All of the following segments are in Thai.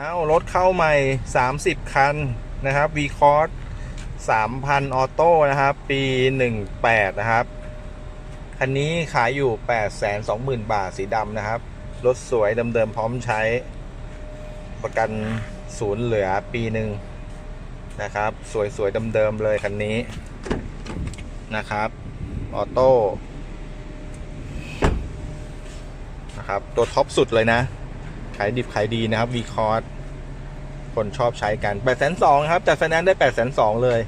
เอารถเข้าใหม่ 30 คันนะครับ v c o s 3,000 ออโต้นะครับ ปี 18 นะครับ คันนี้ขายอยู่ 820,000 บาทสีดำนะครับ รถสวยเดิมๆพร้อมใช้ ประกันศูนย์เหลือปีหนึ่งนะครับ สวยๆเดิมๆเลยคันนี้นะครับ ออโต้นะครับ ตัวท็อปสุดเลยนะ ขายดิบขายดีนะครับ v c o s คนชอบใช้กัน8 2 0 0ครับ จัดไฟแนนซ์ได้8 2 0 0เลย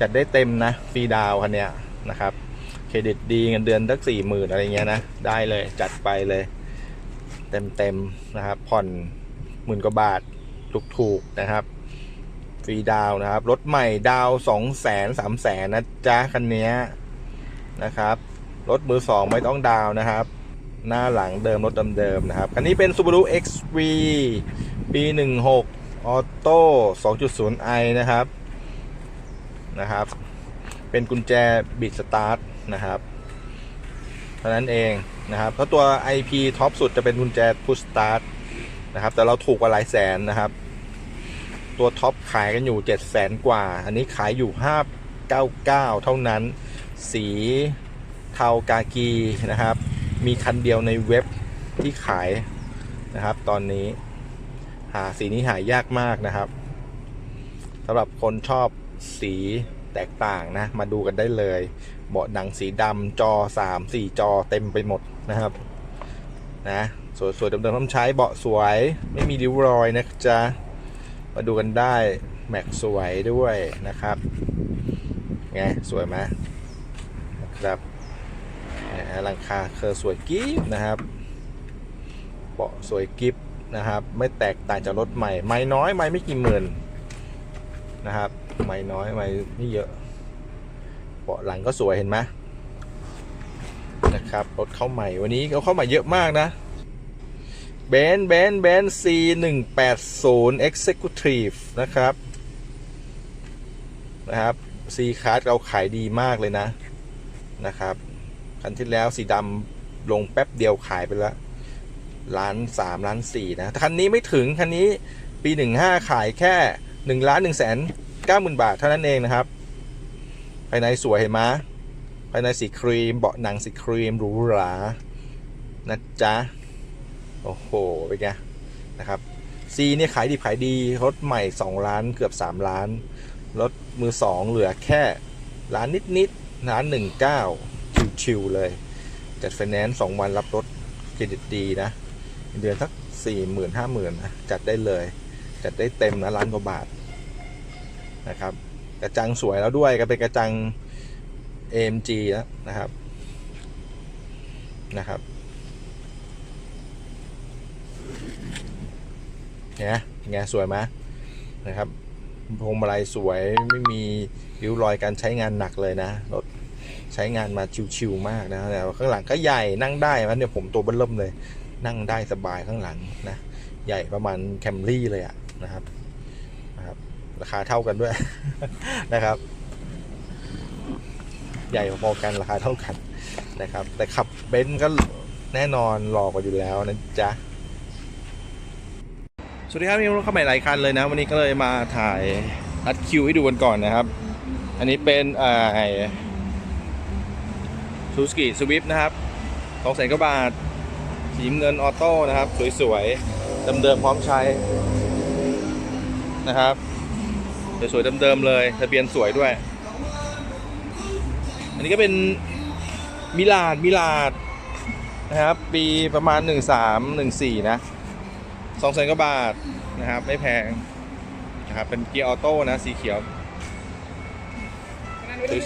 จัดได้เต็มนะฟรีดาวคันเนี้ยนะครับ เครดิตดีเงินเดือนสักสี่หมื่นอะไรเงี้ยนะ ได้เลยจัดไปเลย เต็มเต็มนะครับ ผ่อนหมื่นกว่าบาทถูกๆนะครับฟรีดาวนะครับ รถใหม่ดาวสองแสนสามแสนนะจ๊ะคันเนี้ยนะครับ รถมือสองไม่ต้องดาวนะครับ หน้าหลังเดิมรถเดิมๆนะครับคันนี้เป็น Subaru XV ปี 16 ออโต้ 2.0i นะครับนะครับ เป็นกุญแจบิดสตาร์ทนะครับเท่านั้นเองนะครับเพราะตัว IP ท็อปสุดจะเป็นกุญแจพุชสตาร์ทนะครับ แต่เราถูกกว่าหลายแสนนะครับ ตัวท็อปขายกันอยู่ 7 0 0แสนกว่า อันนี้ขายอยู่ 599 เท่านั้น สีเทากากีนะครับ มีคันเดียวในเว็บที่ขายนะครับ ตอนนี้หาสีนี้หายากมากนะครับสำหรับคนชอบสีแตกต่างนะ มาดูกันได้เลย เบาะหนังสีดำจอ 3 4 จอเต็มไปหมดนะครับ นะสวยๆเดิมๆต้องใช้เบาะสวยไม่มีริ้วรอยนะจ๊ะมาดูกันได้แม็กสวยด้วยนะครับไงสวยไหมนะครับ หลังคาเคอร์สวยกิ๊บนะครับเบาะสวยกิฟนะครับ ไม่แตกต่างจากรถใหม่ ไม่น้อยไม่ไม่กี่หมื่นนะครับ ไม่น้อยไม่ไม่เยอะเบาะหลังก็สวยเห็นไหมนะครับรถเข้าใหม่วันนี้เขาเข้าใหม่เยอะมากนะเบนเบนเบน C 1 8 0 Executive นะครับนะครับ C Class เราขายดีมากเลยนะนะครับ คันที่แล้วสีดำลงแป๊บเดียวขายไปแล้วล้านสามล้านสี่นะแต่คันนี้ไม่ถึง คันนี้ปีหนึ่งห้าขายแค่หนึ่งล้านหนึ่งแสนเก้าหมื่นบาทเท่านั้นเองนะครับ ภายในสวยเห็นไหมภายในสีครีม เบาะหนังสีครีมหรูหรานะจ๊ะ โอ้โห เป็นไงนะครับซีเนี่ยขายดีขายดี รถใหม่ 2 ล้านเกือบ 3 ล้าน รถมือ 2 เหลือแค่ล้านนิดๆล้านหนึ่งเก้า ชิวๆเลยจัดไฟแนนซ์สองวันรับรถเครดิตดีนะเดือนสักสี่หมื่นห้าหมื่นนะจัดได้เลย จัดได้เต็มนะล้านกว่าบาทนะครับ กระจังสวยแล้วด้วยก็เป็นกระจัง AMG แล้วนะครับนะครับเนี่ยไงสวยไหมนะครับพวงมาลัยสวยไม่มีริ้วรอยการใช้งานหนักเลยนะรถ ใช้งานมาชิวๆมากนะแต่ข้างหลังก็ใหญ่นั่งได้มันเนี่ยผมตัวเบิ้ลเริ่มเลย นั่งได้สบายข้างหลังนะใหญ่ประมาณแคมรี่เลยอะนะครับนะครับ ราคาเท่ากันด้วยนะครับ ใหญ่พอๆกันราคาเท่ากันนะครับ แต่ขับเบนซ์ก็แน่นอนหลอกกว่าอยู่แล้วนะจ๊ะสวัสดีครับมีรถเข้าใหม่หลายคันเลยนะ วันนี้ก็เลยมาถ่ายรัดคิวให้ดูกันก่อนนะครับ อันนี้เป็นอ่อ ซูสกิสวิฟนะครับสองแสนกว่าบาทสีน้ำเงินออโต้นะครับ สวยๆเดิมๆพร้อมใช้นะครับสวยๆเดิมๆเลยทะเบียนสวยด้วย อันนี้ก็เป็นมิลาดมิลาดนะครับ ปีประมาณ 13 14 นะ2องแสนกว่าบาทนะครับ ไม่แพงนะครับเป็นเกียร์ออโต้นะ สีเขียว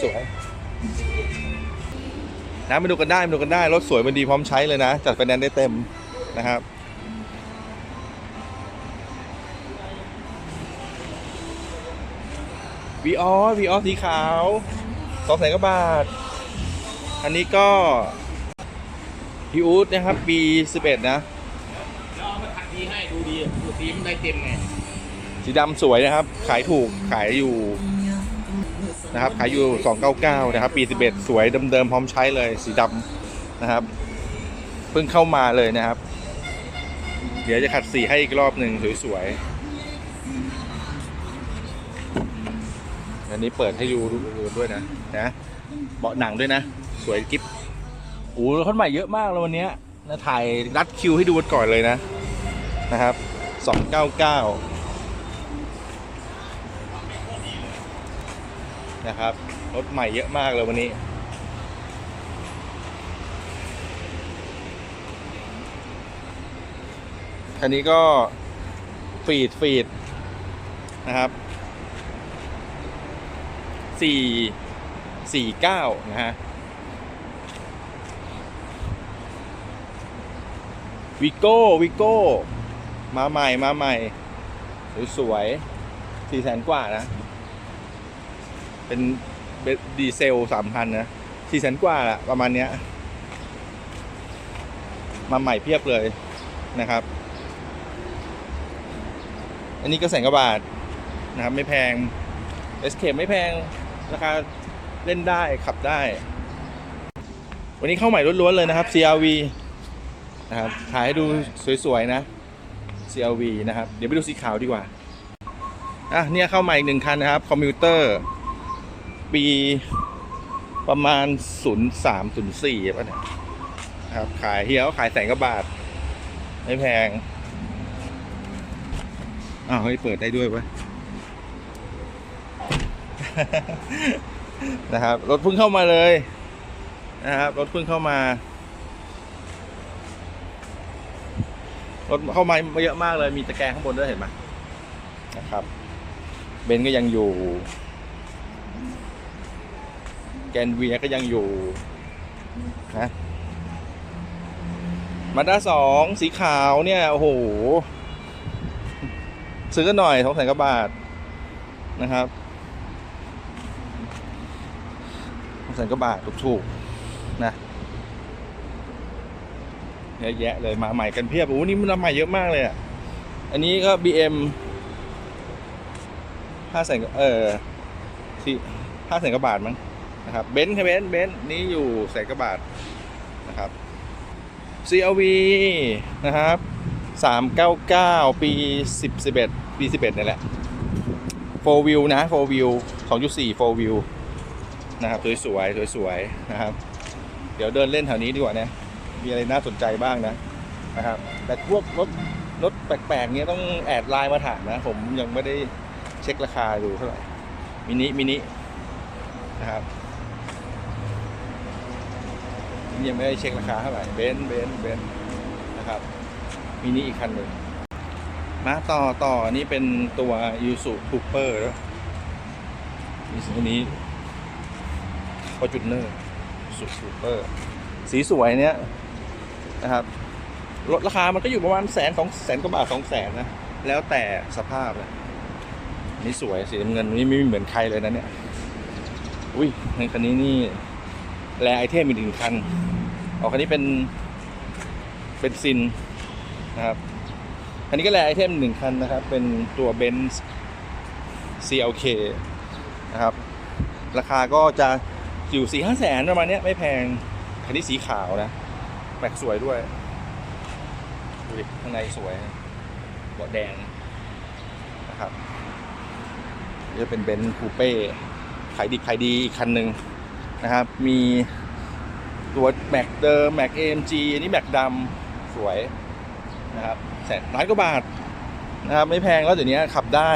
สวยๆ นะมาดูกันได้มาดูกันได้รถสวยมันดีพร้อมใช้เลยนะ จัดไฟแนนซ์ได้เต็มนะครับวีออวีออสีขาวสองแสนกว่าบาท อันนี้ก็พีอูดนะครับปี11นะแล้วเอามาขัดดีให้ดูดีดูสีมันได้เต็มไงสีดำสวยนะครับ ขายถูกขายอยู่ นะครับขายอยู่ 299 นะครับ ปี 11 สวยเดิมๆพร้อมใช้เลยสีดำนะครับ เพิ่งเข้ามาเลยนะครับ เดี๋ยวจะขัดสีให้อีกรอบหนึ่งสวยๆอันนี้เปิดให้ดูด้วยนะนะเบาะหนังด้วยนะ สวยกิ๊บโอ้คนใหม่เยอะมากเลยวันนี้นะถ่ายรัดคิวให้ดูก่อนเลยนะนะครับ 299 นะครับ รถใหม่เยอะมากเลยวันนี้ คันนี้ก็ฟีดฟีดนะครับสี่สี่เก้านะฮะวิโก้วิโก้มาใหม่มาใหม่ สวยๆสี่แสนกว่านะ เป็นดีเซลสามพันนะสี่แสนกว่าละประมาณเนี้ย มาใหม่เพียบเลยนะครับ อันนี้ก็แสนกว่าบาทนะครับไม่แพง s k ไม่แพงราคาเล่นได้ขับได้ วันนี้เข้าใหม่ล้วนๆเลยนะครับ CRV นะครับถ่ายให้ดูสวยๆนะ CRV นะครับ เดี๋ยวไปดูสีขาวดีกว่าอะเนี่ยเข้าใหม่อีกหนึ่งคันนะครับคอมพิวเตอร์ ปีประมาณ 03 04ป่ะเนี่ยครับ ขายเฮียเขาขายแสนกว่าบาท ไม่แพง อ้าวเฮ้ยเปิดได้ด้วยเวะนะครับ รถเพิ่งเข้ามาเลย นะครับ รถเพิ่งเข้ามา รถเข้ามาเยอะมากเลย มีตะแกรงข้างบนด้วยเห็นไหมนะครับ เบนก็ยังอยู่ แกนเวียก็ยังอยู่นะมาด้าสองสีขาวเนี่ย โอ้โห ซื้อกันหน่อยสองแสนกว่าบาทนะครับสองแสนกว่าบาทถูกๆนะเยอะแยะเลยมาใหม่กันเพียบโอ้โหนี่มันมาใหม่เยอะมากเลยอะ อันนี้ก็ BM ห้าแสนเออสี่ห้าแสนกว่าบาทมั้ง นะครับเบนซ์ครับเบนซ์เบนซ์นี่อยู่แสนกว่าบาทนะครับ CLV นะครับ 399 ปี 10 11 ปี 11นี่แหละ 4 view นะ 4 view 2.4 4 view นะครับ สวยๆ สวยๆ นะครับ เดี๋ยวเดินเล่นแถวนี้ดีกว่านะ มีอะไรน่าสนใจบ้างนะ นะครับ แต่พวกรถรถแปลกๆ เนี้ยต้องแอดไลน์มาถามนะ ผมยังไม่ได้เช็คราคาดูเท่าไหร่ มินิ มินิ นะครับ ยังไม่ได้เช็คราคาเท่าไหร่เบนซ์เบนซ์เบนซ์นะครับมินิอีกคันหนึ่งมาต่อต่อนนี้เป็นตัวยูสุทูเปอร์แล้วมีสีนี้พอจุดเนอร์สุทูเปอร์สีสวยเนี้ยนะครับลดราคามันก็อยู่ประมาณแสนสองแสนกว่าบาทสองแสนนะ แล้วแต่สภาพเลยนี่สวยสีน้ำเงินนี่ไม่เหมือนใครเลยนะเนี่ย อุ้ยในคันนี้นี่แรไอเทมอีกหนึ่งคัน ออกคันนี้เป็นเป็นซินนะครับอันนี้ก็แรไอเทมหนึ่งคันนะครับ เป็นตัว Benz CLK นะครับ ราคาก็จะอยู่สี่ห้าแสนประมาณเนี้ยไม่แพง คันนี้สีขาวนะแม็กสวยด้วย ดูดิข้างในสวยเบาะแดงนะครับนี่จะเป็นเบนซ์คูเป้ขายดีขายดีอีกคันหนึ่งนะครับ มี ตัวแม็กเดิมแม็ก AMG อันนี้แม็กดำสวยนะครับแสนล้านกว่าบาทนะครับไม่แพงแล้วเดี๋ยวนี้ขับได้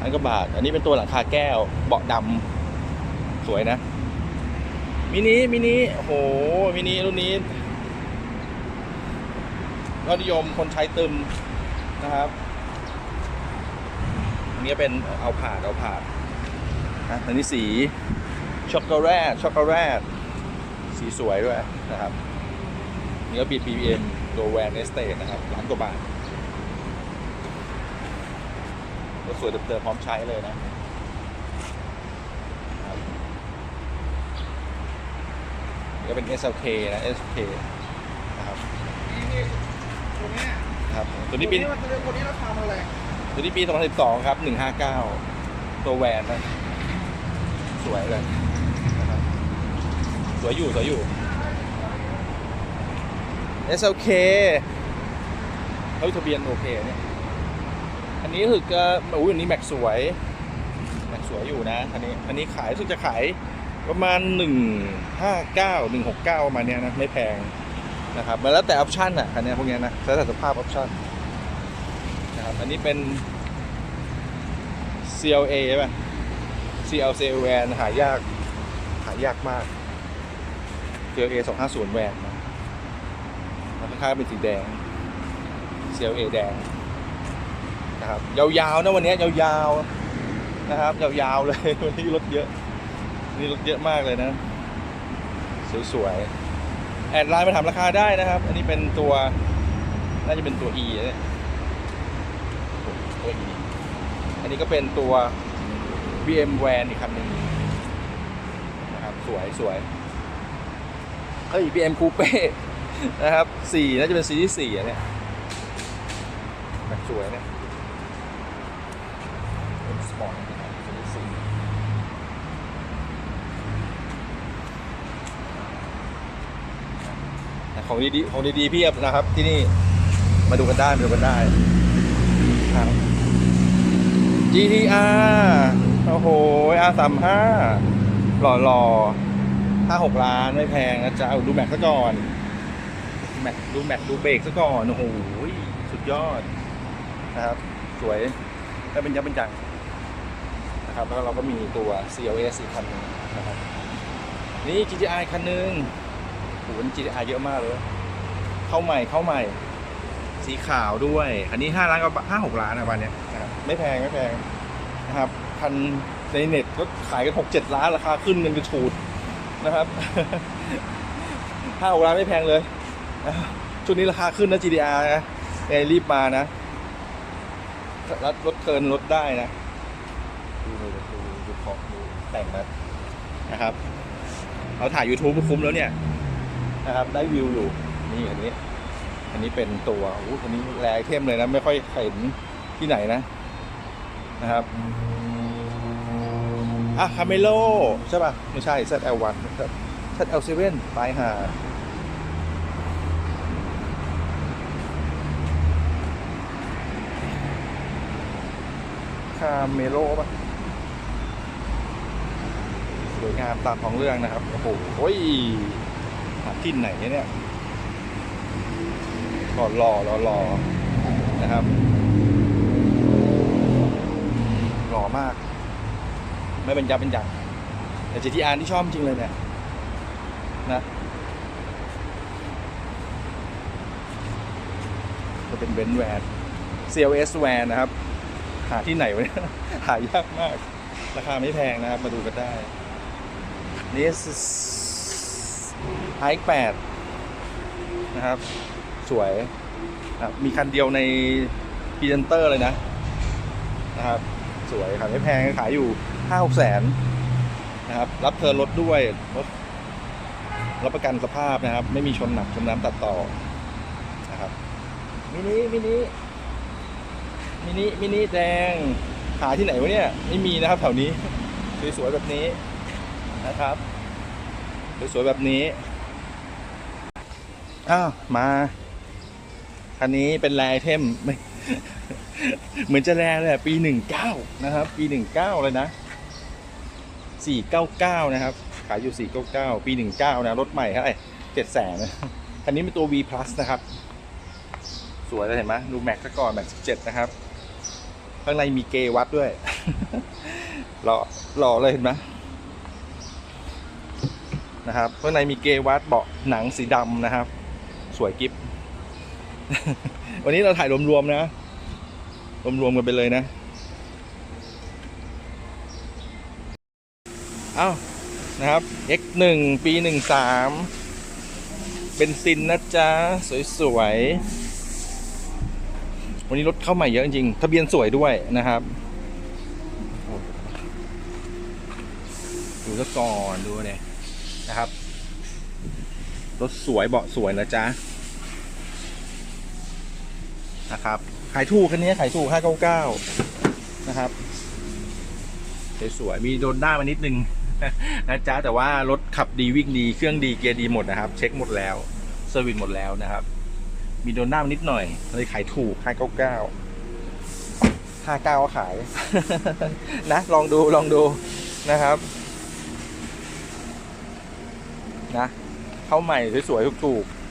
ล้านกว่าบาท อันนี้เป็นตัวหลังคาแก้วเบาะดำสวยนะมินิมินิโอ้โหมินิรุ่นนี้ยอดนิยมคนใช้ตึมนะครับอันนี้เป็นเอาผาดเอาผาดนะอันนี้สีช็อกโกแลตช็อกโกแลต สีสวยด้วยนะครับนี่ก็บี BBM ตัวแวนเอสเตนะครับล้านกว่าบาทรถสวยเติมๆพร้อมใช้เลยนะครับนี่ก็เป็น SLK นะ SLK นะครับตัวเนี้ยครับตัวนี้ปีมันตัวนี้เราทำอะไรตัวนี้ปี 2012 ครับ 159 ตัวแวนนะ สวยเลยนะครับ สวยอยู่สวยอยู่ SLK เฮ้ยทะเบียนโอเคเนี่ย อันนี้รู้สึกก็อุ้ยอันนี้แม็กสวย แม็กสวยอยู่นะคันนี้คันนี้ขายรู้สึกจะขายประมาณ 159 169ประมาณเนี้ยนะไม่แพงนะครับมันแล้วแต่ออปชั่นอะคันเนี้ยพวกเนี้ยนะแล้วแต่สภาพออปชั่นนะครับอันนี้เป็น CLA ใช่ป่ะ CLC แวนหายาก หายากมาก CLA 250แวนนะแล้วข้างเป็นสีแดง CLA แดงนะครับยาวๆนะวันนี้ยาวๆนะครับยาวๆเลย วันนี้รถเยอะนี่รถเยอะมากเลยนะ สวยๆแอดไลน์มาถามราคาได้นะครับ อันนี้เป็นตัวน่าจะเป็นตัว E เนี่ยตัว E อันนี้ก็เป็นตัว BM Van อีกคันหนึ่งนะครับสวยสวย เฮ้ย BM Coupe นะครับสี่น่าจะเป็นซีรีส์สี่อะเนี่ยแบบสวยเนี่ยเป็นสปอร์ตซีรีส์สี่ของดีๆของดีๆเพียบนะครับที่นี่มาดูกันได้มาดูกันได้ครับ GTR โอ้โห R35 หล่อหล่อ ห้าหกล้านไม่แพงนะจ๊ะเอาดูแม็กซะก่อนแม็กดูแม็กดูเบรกซะก่อนโอ้โหสุดยอดนะครับ สวยแล้วเป็นยับเป็นจังนะครับแล้วเราก็มีตัว CLS อีกคันหนึงนะครับนี่ GTI คันหนึงโหน GTI เยอะมากเลย เข้าใหม่เข้าใหม่ สีขาวด้วย อันนี้ห้าล้านกับห้าหกล้านนะวันเนี้ยนะครับไม่แพงไม่แพงนะครับคันในเน็ตก็ขายกันหกเจ็ดล้านราคาขึ้นเงินกระฉูด นะครับห้าหกล้านไม่แพงเลยช่วงนี้ราคาขึ้นนะ GDR นะไงรีบมานะรถรถเกินรถได้นะ ดูดูดูดูของดูแต่งนะนะครับ เราถ่าย YouTube คุ้มแล้วเนี่ยนะครับ ได้วิวอยู่ นี่อันนี้ อันนี้เป็นตัวอู้อันนี้แรไอเทมเลยนะ ไม่ค่อยเห็นที่ไหนนะ นะครับ อะคาเมโลใช่ป่ะ ไม่ใช่ ZL1 ครับ ZL7 ปลายหาคาเมโลป่ะ สวยงามตามของเรื่องนะครับ โอ้โหยหาที่ไหนเนี่ยหล่อหล่อหล่อหล่อนะครับหล่อมาก ไม่เป็นยับเป็นยักแต่ GTR ที่ชอบจริงเลยเนี่ยนะจะเป็นเบนซ์แวน CLS แวนนะครับ หาที่ไหนวะเนี่ยหายากมาก ราคาไม่แพงนะครับ มาดูกันได้ นี่ไฮแปดนะครับ สวยครับมีคันเดียวในพรีเซนเตอร์เลยนะ นะครับ สวยครับไม่แพงขายอยู่ ห้าหกแสนนะครับ รับเทิร์รถด้วยรถรับประกันสภาพนะครับ ไม่มีชนหนักชนน้ำตัดต่อนะครับมินิมินิมินิมินิแดงหาที่ไหนวะเนี่ยไม่มีนะครับแถวนี้สวยๆแบบนี้นะครับสวยๆแบบนี้อ้าวมาคันนี้เป็นแรเทมไม่เหมือนจะแรงเลยอะปีหนึ่งเก้านะครับ ปีหนึ่งเก้าเลยนะ สี่เก้าเก้านะครับ ขายอยู่สี่เก้าเก้าปีหนึ่งเก้านะ รถใหม่เท่าไหร่เจ็ดแสนคันนี้เป็นตัว V plus นะครับ สวยเลยเห็นไหมดูแม็กซะก่อนแม็กสิบเจ็ดนะครับ ข้างในมีเกวัดด้วย หล่อหล่อเลยเห็นไหมนะครับข้างในมีเกวัดเบาะหนังสีดำนะครับ สวยกิฟวันนี้เราถ่ายรวมๆนะ รวมๆกันไปเลยนะ เอ้านะครับ X1 ปี 13 เป็นซินนะจ๊ะ สวยๆ วันนี้รถเข้าใหม่เยอะจริงทะเบียนสวยด้วยนะครับ ดูซะก่อนดูเนี่ยนะครับ รถสวยเบาะสวยนะจ๊ะ นะครับ ขายถูกคันนี้ขายถูก 599 นะครับ สวยๆมีโดนด้ามานิดนึง นะจ๊ะแต่ว่ารถขับดีวิ่งดีเครื่องดีเกียร์ดีหมดนะครับ เช็คหมดแล้วเซอร์วิสหมดแล้วนะครับ มีโดนหน้ามนิดหน่อยเลยขายถูก 599ห้าเก้าขาย นะ ลองดูลองดูนะครับนะเข้าใหม่สวยๆถูกๆ